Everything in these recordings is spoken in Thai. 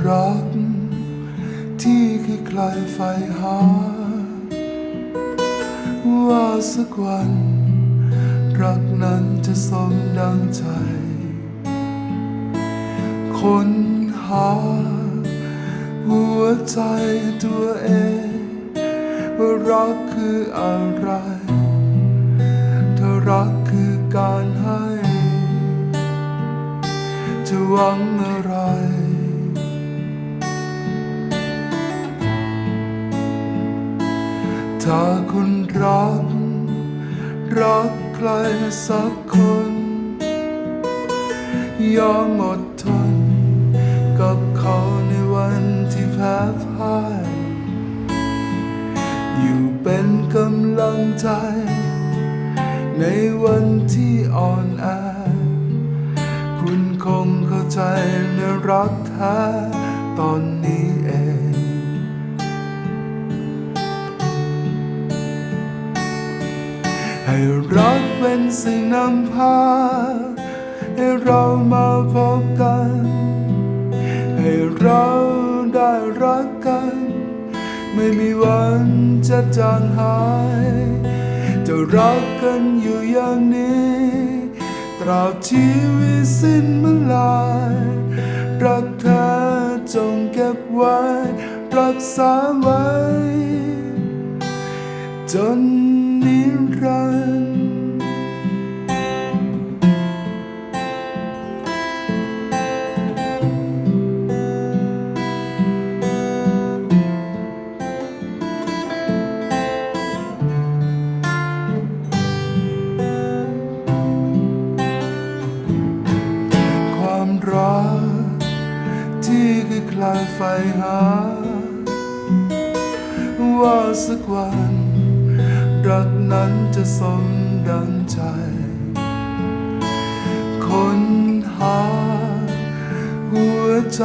ใครใฝ่หา ว่าสักวัน รักนั้นจะสมดังใจค้นหา หัวใจตัวเองว่ารักคืออะไร ถ้ารักคือการให้ จะหวังอะไร ถ้าคุณรัก รักใครสักคน ยอมอดทน กับเขาในวันที่แพ้พ่ายอยู่เป็นกำลังใจ ในวันที่อ่อนแอคุณคงเข้าใจในรักแท้ตอนนี้เอง ให้รักเป็นสิ่งนำพา ให้เรามาพบกัน ให้เราได้รักกัน ไม่มีวันจะจางหาย จะรักกันอยู่อย่างนี้ ตราบชีวิตสิ้นเมื่อลายรักเธอจงเก็บไว้ รักษาไว้ จน รันดร์ความรักที่ใครๆใฝ่หา ว่าสักวัน รักนั้นจะสมดังใจ คนหา หัวใจ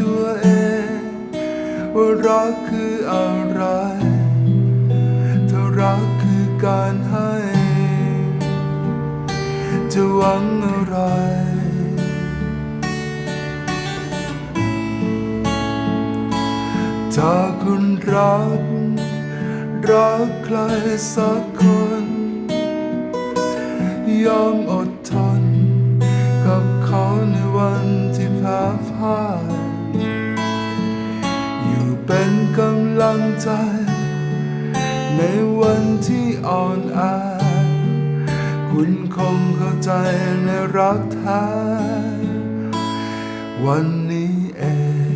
ตัวเอง ว่ารักคืออะไร ถ้ารักคือการให้ จะหวังอะไรถ้าคุณรัก รักใครสักคน ยอมอดทน กับเขาในวันที่แพ้พ่ายอยู่เป็นกำลังใจ ในวันที่อ่อนแอคุณคงเข้าใจในรักแท้วันนี้เอง